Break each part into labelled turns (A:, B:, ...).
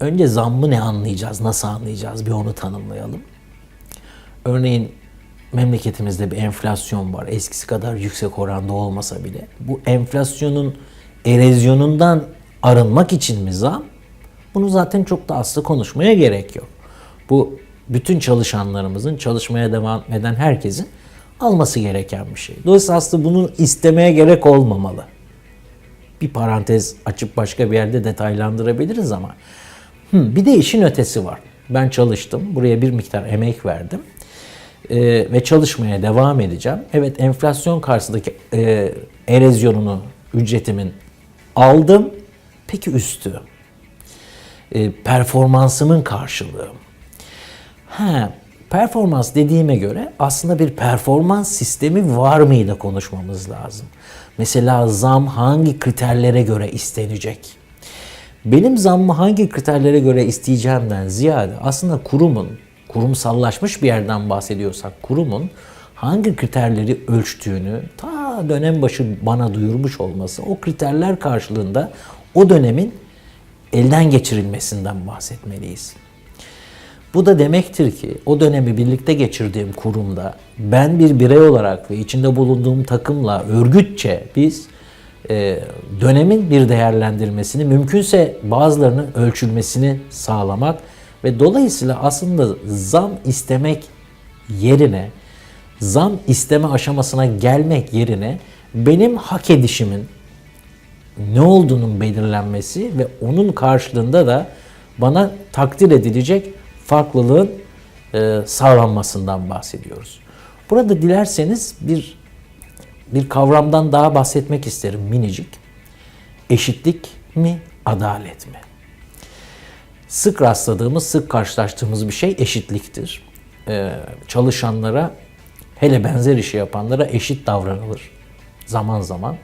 A: önce zammı ne anlayacağız, nasıl anlayacağız bir onu tanımlayalım. Örneğin memleketimizde bir enflasyon var. Eskisi kadar yüksek oranda olmasa bile. Bu enflasyonun erozyonundan arınmak için mi zam? Bunu zaten çok da aslı konuşmaya gerek yok. Bu bütün çalışanlarımızın, çalışmaya devam eden herkesin alması gereken bir şey. Dolayısıyla aslında bunu istemeye gerek olmamalı. Bir parantez açıp başka bir yerde detaylandırabiliriz ama. Hı, bir de işin ötesi var. Ben çalıştım. Buraya bir miktar emek verdim. Ee, ve çalışmaya devam edeceğim. Evet enflasyon karşısındaki e, erozyonunu, ücretimin aldım. Peki üstü? E, performansımın karşılığı. Ha, performans dediğime göre aslında bir performans sistemi var mıydı konuşmamız lazım. Mesela zam hangi kriterlere göre istenecek? Benim zammı hangi kriterlere göre isteyeceğimden ziyade aslında kurumun, kurumsallaşmış bir yerden bahsediyorsak kurumun hangi kriterleri ölçtüğünü ta dönem başı bana duyurmuş olması, o kriterler karşılığında o dönemin elden geçirilmesinden bahsetmeliyiz. Bu da demektir ki o dönemi birlikte geçirdiğim kurumda ben bir birey olarak ve içinde bulunduğum takımla örgütçe biz dönemin bir değerlendirmesini mümkünse bazılarının ölçülmesini sağlamak ve dolayısıyla aslında zam istemek yerine zam isteme aşamasına gelmek yerine benim hak edişimin ne olduğunun belirlenmesi ve onun karşılığında da bana takdir edilecek farklılığın e, sağlanmasından bahsediyoruz. Burada dilerseniz bir bir kavramdan daha bahsetmek isterim minicik. Eşitlik mi, adalet mi? Sık rastladığımız, sık karşılaştığımız bir şey eşitliktir. Ee, çalışanlara, hele benzer işi yapanlara eşit davranılır zaman zaman.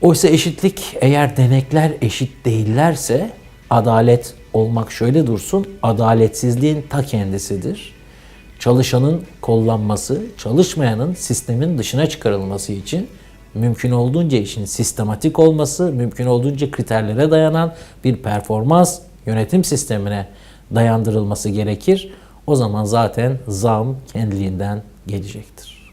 A: Oysa eşitlik eğer denekler eşit değillerse adalet olmak şöyle dursun, adaletsizliğin ta kendisidir. Çalışanın kollanması, çalışmayanın sistemin dışına çıkarılması için mümkün olduğunca işin sistematik olması, mümkün olduğunca kriterlere dayanan bir performans yönetim sistemine dayandırılması gerekir. O zaman zaten zam kendiliğinden gelecektir.